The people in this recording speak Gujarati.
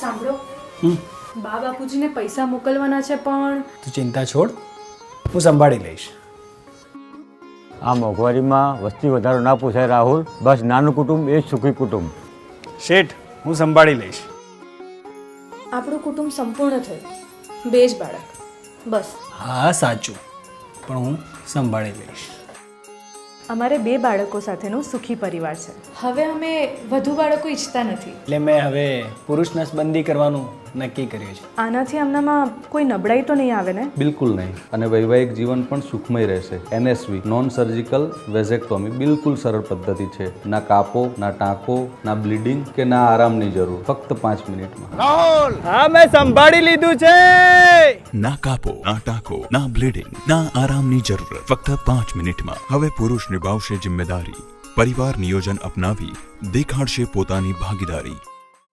સાંભળો. બા બાપુજીને પૈસા મોકલવાના છે પણ. તું ચિંતા છોડ હું સંભાળી લઈશ. આ મોંઘવારીમાં વસ્તી વધારો ના પૂછાય રાહુલ. બસ નાનું કુટુંબ એ જ સુખી કુટુંબ. શેઠ હું સંભાળી લઈશ. આપણું કુટુંબ સંપૂર્ણ થયું. બે જ બાળક. બસ. હા સાચું. પણ હું સંભાળી લઈશ. અમારે બે બાળકો સાથેનો સુખી પરિવાર છે. હવે અમે વધુ બાળકો ઈચ્છતા નથી. એટલે મેં હવે પુરુષ નસબંધી કરવાનું નક્કી કર્યું છે. આનાથી એમનામાં કોઈ નબળાઈ તો નહીં આવે ને? બિલકુલ નહીં. અને વૈવાહિક જીવન પણ સુખમય રહેશે. એનએસવી નોન સર્જિકલ વેઝેક્ટોમી બિલકુલ સરળ પદ્ધતિ છે. ના કાપો ના ટાંકો ના બ્લીડિંગ કે ના આરામની જરૂર. ફક્ત પાંચ મિનિટમાં. હા મેં સંભાળી લીધું છે! ના કાપો ના ટાંકો ના બ્લીડિંગ ના આરામની જરૂર. ફક્ત પાંચ મિનિટમાં. હવે પુરુષ નિભાવશે જિમ્મેદારી પરિવાર નિયોજન અપનાવી દેખાડશે પોતાની ભાગીદારી.